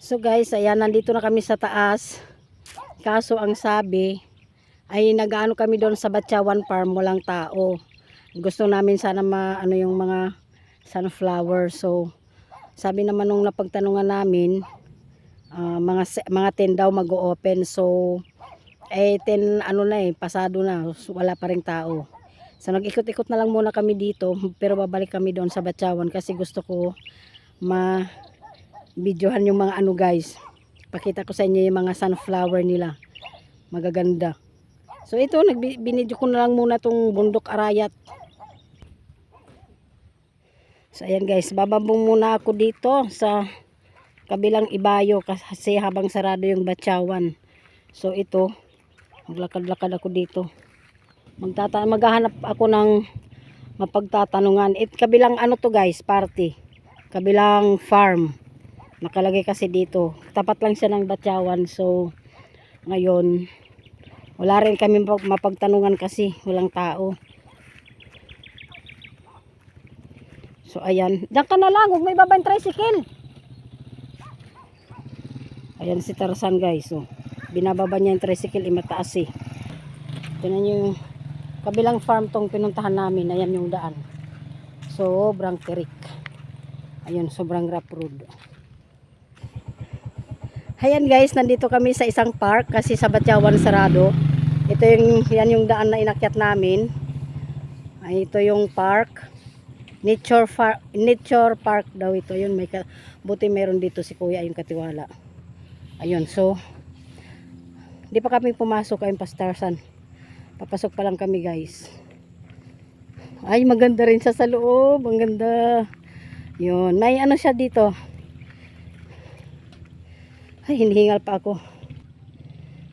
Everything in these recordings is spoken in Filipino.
So guys, ayan, nandito na kami sa taas. Kaso ang sabi, ay nagaano kami doon sa Batyawan Farm, walang tao. Gusto namin sana ma, ano yung mga sunflower. So, sabi naman nung napagtanungan namin, ah, mga, mga 10 daw mag-open. So, eh 10 ano na eh, pasado na, wala pa rin tao. So, nag-ikot-ikot na lang muna kami dito, pero babalik kami doon sa Batyawan kasi gusto ko ma videohan yung mga ano guys. Pakita ko sa inyo yung mga sunflower nila. Magaganda. So ito, nagbinidyo ko na lang muna tong bundok arayat. So ayan guys, bababong muna ako dito sa kabilang ibayo kasi habang sarado yung batyawan. So ito, maglakad-lakad ako dito. Magtata maghahanap ako ng mapagtatanungan. It kabilang ano to guys, party. Kabilang farm nakalagay kasi dito tapat lang siya ng batyawan so ngayon wala rin kami mapag- mapagtanungan kasi walang tao. So ayan. Diyan ka na lang huwag may babang tricycle. Ayan si Tarzan guys so binababa niya yung tricycle imataas eh. Tinan niyo yung kabilang farm tong pinuntahan namin ayan yung daan. Sobrang tirik. Ayun sobrang rough road Ayan guys, nandito kami sa isang park kasi sa Batyawan sarado. Ito yung yan yung daan na inakyat namin. Ay ito yung park. Nature Park, Nature Park daw ito. Yun may buti meron dito si Kuya yung katiwala. Ayun, so hindi pa kami pumasok ayun pastarsan. Papasok pa lang kami guys. Ay maganda rin siya sa loob, ang ganda. Yun, may ano siya dito. Ay, hinihingal pa ako.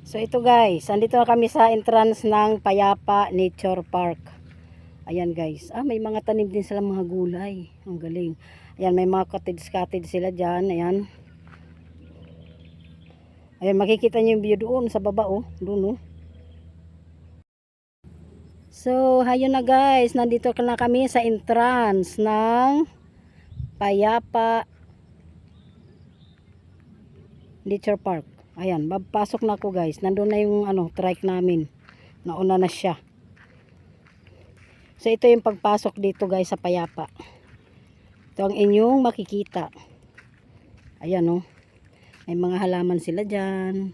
So ito guys, andito na kami sa entrance ng Payapa Nature Park. Ayan guys. Ah, may mga tanim din sila mga gulay. Ang galing. Ayan, may mga cottage-cottage sila dyan. Ayan. Ayan, makikita niyo yung view doon sa baba oh. Doon oh. So, hayun na guys. Nandito na kami sa entrance ng Payapa Nature Park. Ayan, papasok na ako guys. Nandun na yung ano, trike namin. Nauna na siya. So ito yung pagpasok dito guys sa Payapa. Ito ang inyong makikita. Ayan oh. May mga halaman sila dyan.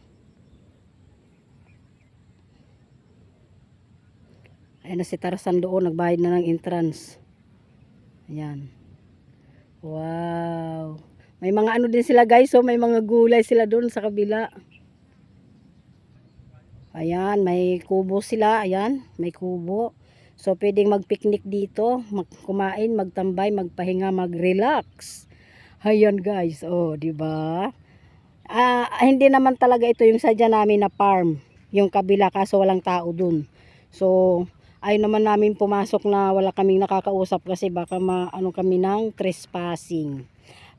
Ayan na si Tarzan doon. Nagbayad na ng entrance. Ayan. Wow. May mga ano din sila guys, so may mga gulay sila doon sa kabila. Ayan, may kubo sila, ayan, may kubo. So pwedeng mag-picnic dito, mag kumain, magtambay, magpahinga, mag-relax. Ayan guys, oh, di ba? Ah, hindi naman talaga ito yung sadya namin na farm, yung kabila kaso walang tao doon. So, ay naman namin pumasok na wala kaming nakakausap kasi baka maano kami ng trespassing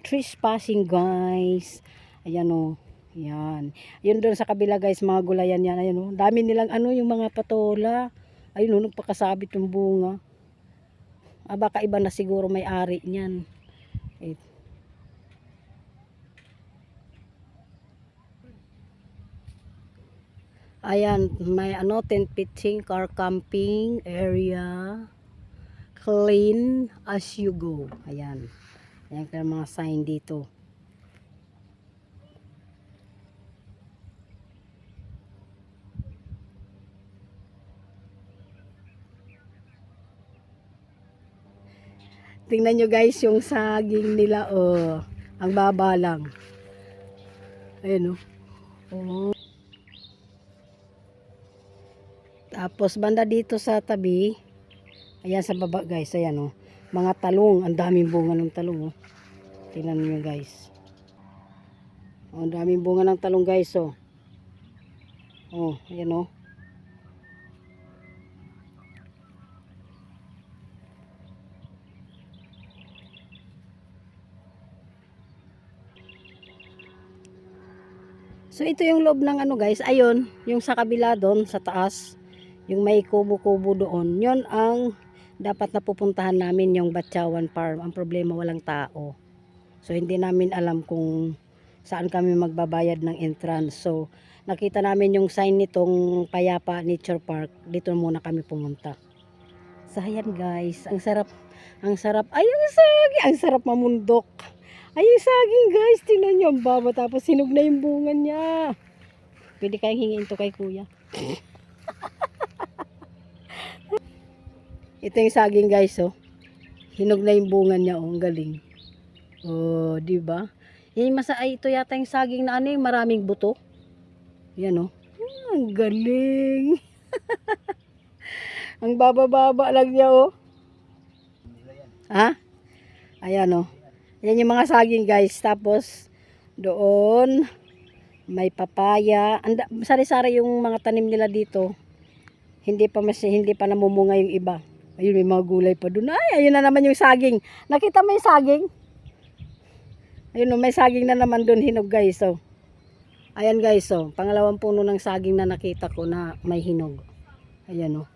trespassing guys. Ayan o yan yun doon sa kabila guys mga gulayan yan. Ayan o dami nilang ano yung mga patola. Ayun o nagpakasabit yung bunga. Ah, baka iba na siguro may ari niyan. Eh. ayan may ano tent pitching car camping area. Clean as you go. Ayan Ayan ka mga sign dito. Tingnan nyo guys yung saging nila. Oh, ang baba lang. Ayan oh. oh. Tapos banda dito sa tabi. Ayan sa baba guys. Ayan oh mga talong. Ang daming bunga ng talong. Oh. Tingnan niyo guys. Oh, ang daming bunga ng talong guys. Oh. Oh, ayan oh. So ito yung loob ng ano guys. Ayun, yung sa kabila doon sa taas, yung may kubo-kubo doon. 'Yon ang dapat napupuntahan namin yung Batyawan Farm. Ang problema walang tao. So hindi namin alam kung saan kami magbabayad ng entrance. So, nakita namin yung sign nitong Payapa Nature Park. Dito muna kami pumunta. So, guys, ang sarap, ang sarap, ay ang saging, ang sarap mamundok. Ay, yung saging guys, tingnan nyo ang baba, tapos sinog na yung bunga niya. Pwede kayong hingin to kay kuya. Ito yung saging guys, oh. Hinog na yung bunga niya, oh. Ang galing. Oh, di ba? Yan yung masa, ay, ito yata yung saging na ano yung maraming buto. Yan, oh. Ah, ang galing. ang baba-baba lang niya, oh. Ha? Ayan, oh. Yan yung mga saging, guys. Tapos, doon, may papaya. Sari-sari yung mga tanim nila dito. Hindi pa mas hindi pa namumunga yung iba. Ayun, may mga gulay pa doon. Ay, ayun na naman yung saging. Nakita mo yung saging? Ayun, oh, may saging na naman doon hinog, guys. So, ayan, guys. So, pangalawang puno ng saging na nakita ko na may hinog. Ayan, oh.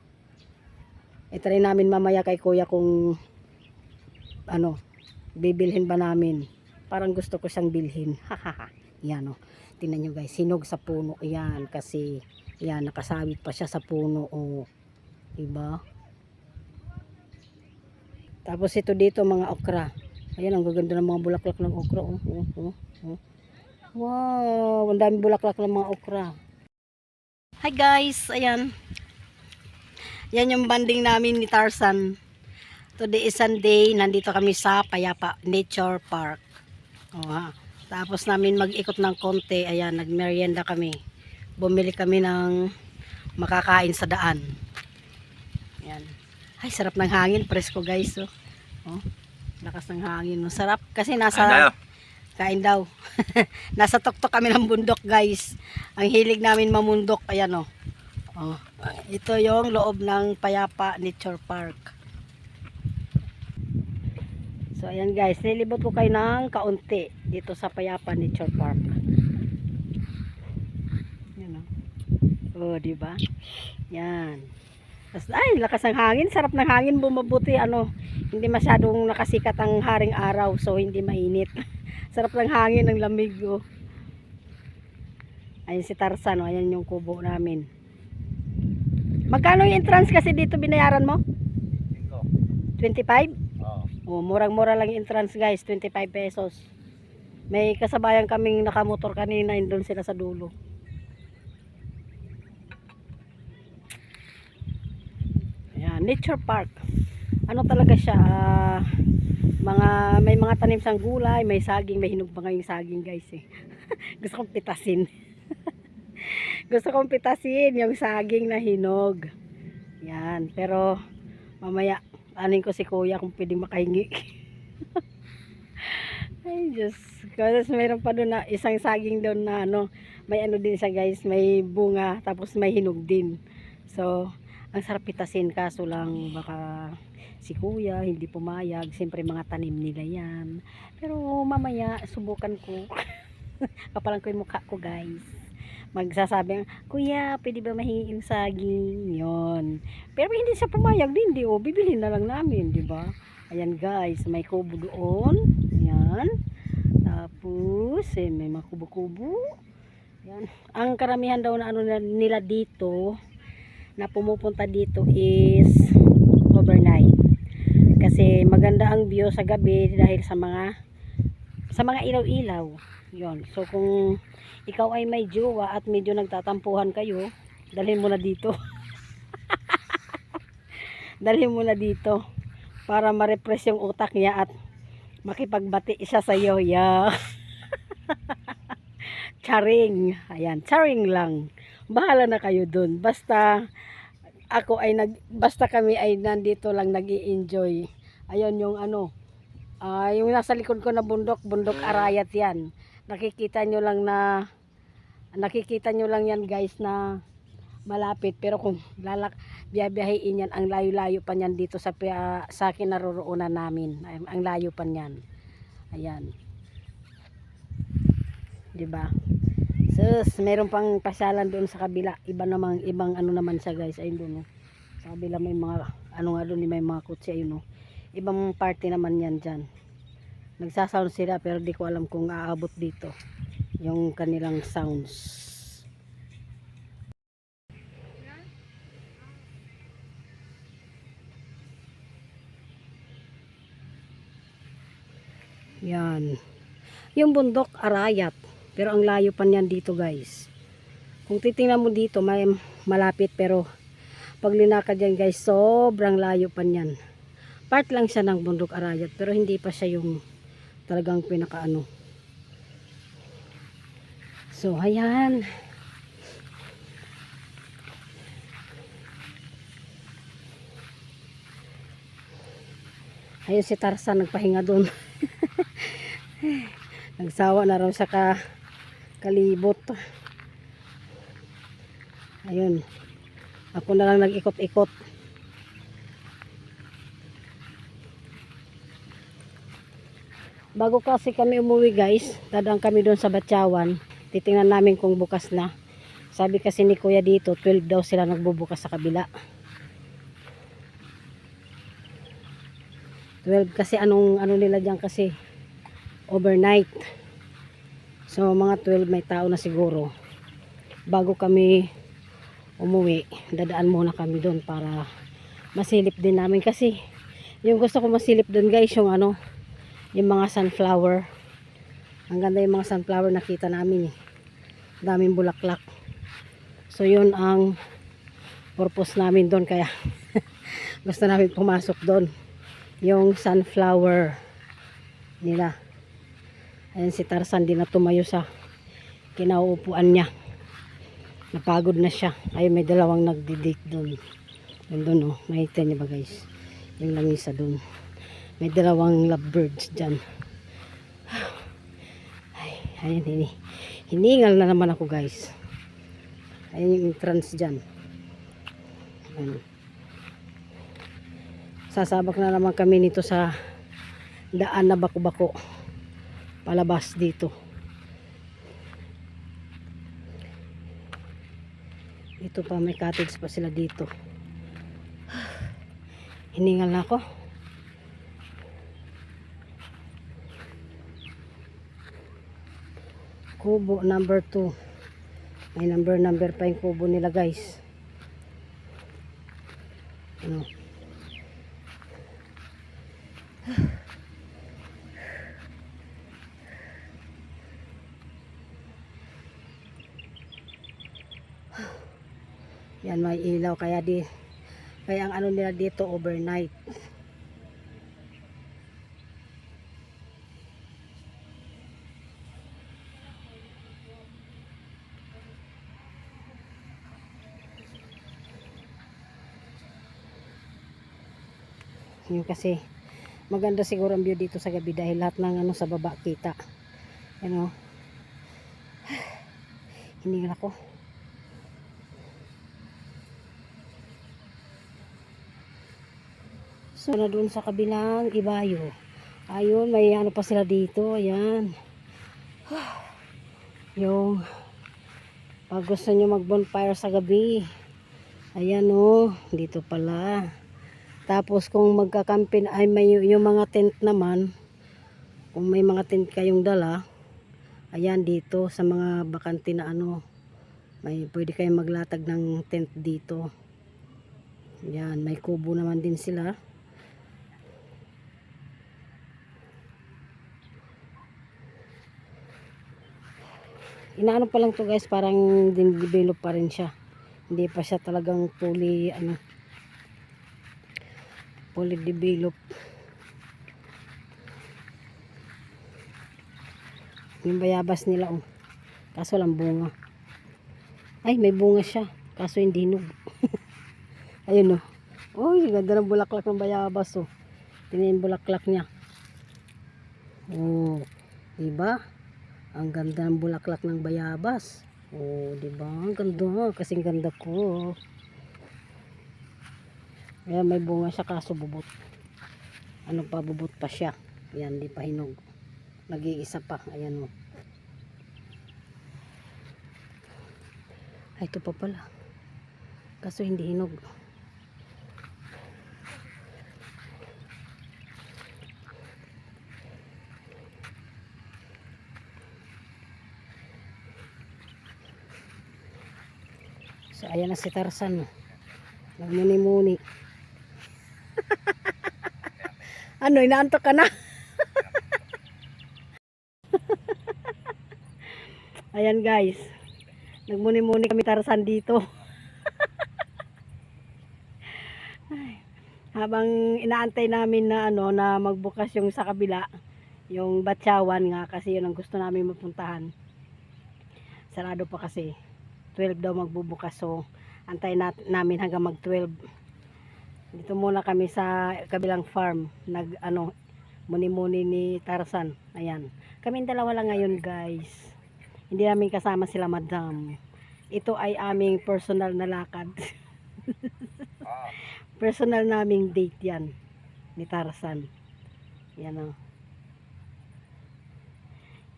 Ito rin namin mamaya kay kuya kung ano, bibilhin ba namin. Parang gusto ko siyang bilhin. Hahaha. Yan, oh. Tingnan nyo guys, hinog sa puno yan kasi yan, nakasabit pa siya sa puno o diba? Tapos ito dito mga okra. Ayan, ang gaganda ng mga bulaklak ng okra. Oh, oh, oh, oh. Wow, ang dami bulaklak ng mga okra. Hi guys, ayan. Yan yung banding namin ni Tarzan. Today is Sunday, nandito kami sa Payapa Nature Park. Oh, ha. Tapos namin mag-ikot ng konti, ayan, nagmerienda kami. Bumili kami ng makakain sa daan. Ayan. Ay, sarap ng hangin, presko guys. Oh. oh lakas ng hangin. Oh. Sarap kasi nasa kain daw. nasa tuktok kami ng bundok guys. Ang hilig namin mamundok, ayan oh. oh. Ito yung loob ng Payapa Nature Park. So ayan guys, nilibot ko kayo ng kaunti dito sa Payapa Nature Park. Yan oh. Oh, di ba? Yan. Ay, lakas ng hangin, sarap ng hangin bumabuti ano. Hindi masyadong nakasikat ang haring araw, so hindi mainit. sarap ng hangin, ng lamig oh. Ayun si Tarzan, oh. ayan yung kubo namin. Magkano yung entrance kasi dito binayaran mo? 25? Oh, murang-mura lang yung entrance guys, 25 pesos. May kasabayan kaming nakamotor kanina, doon sila sa dulo. Nature park. Ano talaga siya? ah, mga may mga tanim sang gulay, may saging, may hinog pa ngayong saging guys eh. Gusto kong pitasin. Gusto kong pitasin yung saging na hinog. Yan, pero mamaya anin ko si kuya kung pwedeng makahingi. Ay, Diyos. Kasi mayroon pa doon na isang saging doon na ano, may ano din siya guys, may bunga, tapos may hinog din. So, ang sarap pitasin kaso lang baka si kuya hindi pumayag. Siyempre mga tanim nila yan. Pero mamaya subukan ko. Kapalan ko yung mukha ko guys magsasabi, Kuya, pwede ba mahingi yung saging? Yon. Pero hindi siya pumayag din, di o, bibilhin na lang namin, di ba? Ayan guys, may kubo doon. Ayan. Tapos, eh, may mga kubo-kubo. Ayan. Ang karamihan daw na ano nila dito, na pumupunta dito is overnight. Kasi maganda ang view sa gabi dahil sa mga sa mga ilaw-ilaw. Yon. So kung ikaw ay may jowa at medyo nagtatampuhan kayo, dalhin mo na dito. dalhin mo na dito para ma-repress yung utak niya at makipagbati siya sa iyo. Yeah. charing. Ayan, charing lang. Bahala na kayo dun. Basta ako ay nag basta kami ay nandito lang nag enjoy Ayun yung ano, ah yung nasa likod ko na bundok, bundok Arayat yan. Nakikita nyo lang na nakikita nyo lang yan guys na malapit. Pero kung lalak biyabiyahin yan ang layo-layo pa niyan dito sa pi- sa kinaroroonan namin. Ang, ang layo pa niyan. Ayan. Di ba sus meron pang pasyalan doon sa kabila iba namang ibang ano naman siya guys ayun doon oh. sa kabila may mga ano nga doon may mga kutsi ayun oh. ibang party naman yan dyan nagsasound sila pero di ko alam kung aabot dito yung kanilang sounds. Yan. Yung bundok, arayat. Pero ang layo pa niyan dito guys. Kung titingnan mo dito, may malapit pero pag linakad yan guys, sobrang layo pa niyan. Part lang siya ng bundok arayat pero hindi pa siya yung talagang pinakaano. So, ayan. Ayun si Tarzan nagpahinga doon. Nagsawa na raw sa ka kalibot. Ayun. Ako na lang nag-ikot-ikot. Bago kasi kami umuwi guys, dadaan kami doon sa Batyawan. Titingnan namin kung bukas na. Sabi kasi ni Kuya dito, 12 daw sila nagbubukas sa kabila. 12 kasi anong ano nila diyan kasi overnight. So mga 12 may tao na siguro. Bago kami umuwi, dadaan muna kami doon para masilip din namin. Kasi yung gusto ko masilip doon guys yung ano yung mga sunflower. Ang ganda yung mga sunflower nakita namin eh. Daming bulaklak. So yun ang purpose namin doon. Kaya gusto namin pumasok doon. Yung sunflower nila ayan si Tarzan din na tumayo sa kinauupuan niya. Napagod na siya. Ay may dalawang nagdi-date doon. Doon doon oh. Nakita niyo ba guys? Yung langisa doon. May dalawang lovebirds dyan. Ay ayun hini hiningal na naman ako guys. Ayun yung entrance dyan. Ayun. sasabak na naman kami nito sa daan na bako-bako palabas dito Ito pa may cottage pa sila dito. Hiningal na ako. Kubo number 2. May number number pa yung kubo nila guys. Ano? Yan may ilaw kaya di kaya ang ano nila dito overnight. Yun kasi maganda siguro ang view dito sa gabi dahil lahat ng ano sa baba kita. Ano? Hiningal ako. So, na doon sa kabilang ibayo. Ayun, may ano pa sila dito. Ayan. Yung pag gusto nyo mag bonfire sa gabi. Ayan o. dito pala. Tapos kung magkakampin ay may yung mga tent naman. Kung may mga tent kayong dala. Ayan dito sa mga bakante na ano. May pwede kayong maglatag ng tent dito. Yan, may kubo naman din sila. Inaano pa lang to guys parang din-develop pa rin siya. Hindi pa siya talagang fully ano fully develop. Yung bayabas nila oh. Kaso lang bunga. Ay may bunga siya. Kaso hindi hinog ayun oh. Oh ganda ng bulaklak ng bayabas oh. Tingnan yung bulaklak niya. Oh diba ang ganda ng bulaklak ng bayabas. Oh, di ba? Ang ganda, kasing ganda ko. Ayan, may bunga siya kaso bubot. Ano pa bubot pa siya. Ayan, di pa hinog. Nag-iisa pa. Ayan mo. Ay, ito pa pala. Kaso hindi hinog. So, ayan na si Tarzan. Nagmuni-muni. ano, inaantok ka na? ayan guys. Nagmuni-muni kami Tarzan dito. Ay, Habang inaantay namin na ano na magbukas yung sa kabila, yung Batyawan nga kasi yun ang gusto namin mapuntahan. Sarado pa kasi. 12 daw magbubukas. So antay nat namin hanggang mag 12 dito muna kami sa kabilang farm. Nag ano muni-muni ni Tarzan ayan. Kaming dalawa lang ngayon guys. Hindi namin kasama sila madam. Ito ay aming personal na lakad. Personal naming date yan ni Tarzan yan o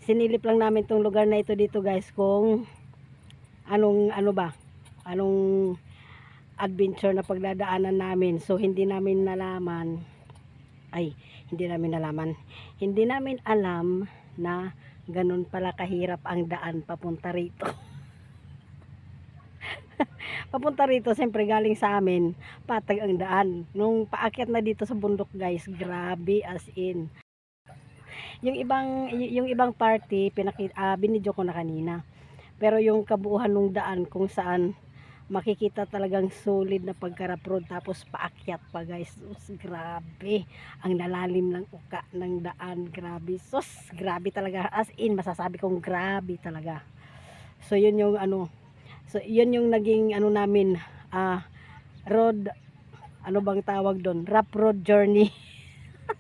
sinilip lang namin tong lugar na ito dito guys kung anong ano ba? Anong adventure na pagdadaanan namin? So hindi namin nalaman ay hindi namin nalaman. Hindi namin alam na ganun pala kahirap ang daan papunta rito. Papunta rito siyempre galing sa amin patag ang daan. Nung paakyat na dito sa bundok guys grabe as in. Yung ibang yung ibang party pinaki ah, binidyo ko na kanina pero yung kabuuhan ng daan kung saan makikita talagang solid na pagkarap road tapos paakyat pa guys. Sus, grabe. Ang lalalim ng uka ng daan. Grabe. Sus grabe talaga. As in masasabi kong grabe talaga. So yun yung ano so yun yung naging ano namin ah road ano bang tawag doon? Rough road journey.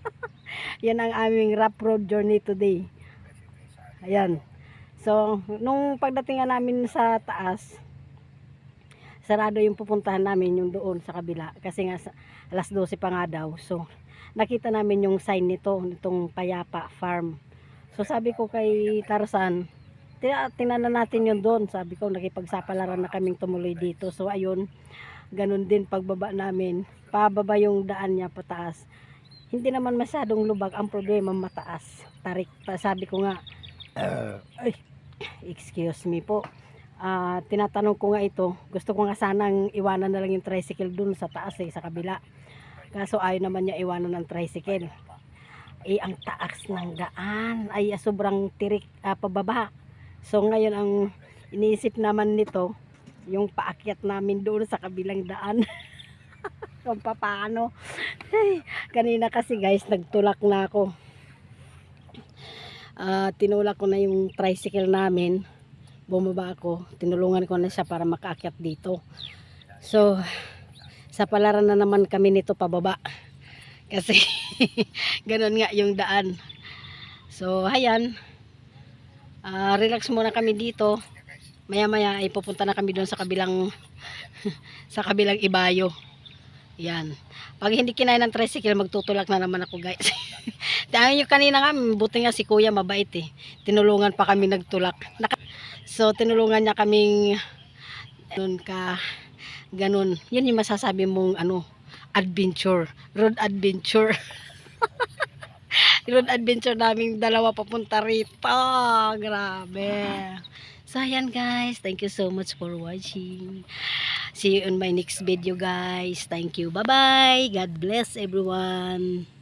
Yan ang aming rough road journey today. Ayan So, nung pagdating nga namin sa taas, sarado yung pupuntahan namin yung doon sa kabila. Kasi nga alas 12 pa nga daw. So, nakita namin yung sign nito, nitong Payapa Farm. So, sabi ko kay Tarzan, tina- tinanan natin yun doon. Sabi ko, nakipagsapalaran na kaming tumuloy dito. So, ayun, ganun din pagbaba namin. Pababa yung daan niya pataas. Hindi naman masyadong lubag. Ang problema mataas. Tarik pa. Sabi ko nga, ay, excuse me po. Ah, tinatanong ko nga ito, gusto ko nga sanang iwanan na lang yung tricycle dun sa taas eh, sa kabila. Kaso ayaw naman niya iwanan ng tricycle. Eh, ang taas ng daan ay ah, sobrang tirik ah, pababa. So ngayon ang iniisip naman nito, yung paakyat namin doon sa kabilang daan. Kung paano. Kanina kasi guys, nagtulak na ako ah tinulak ko na yung tricycle namin. Bumaba ako. Tinulungan ko na siya para makaakyat dito. So sa palaran na naman kami nito pababa. Kasi ganun nga yung daan. So hayan Ah, relax muna kami dito. Maya maya ay pupunta na kami doon sa kabilang sa kabilang ibayo. Yan pag hindi kinain ng tricycle magtutulak na naman ako guys dahil yung kanina nga, buti nga si kuya mabait eh. Tinulungan pa kami nagtulak. So, tinulungan niya kaming ganun ka, ganun. Yan yung masasabi mong ano, adventure. Road adventure. road adventure naming dalawa papunta rito. Grabe. So, ayan guys. Thank you so much for watching. See you in my next video guys. Thank you. Bye-bye. God bless everyone.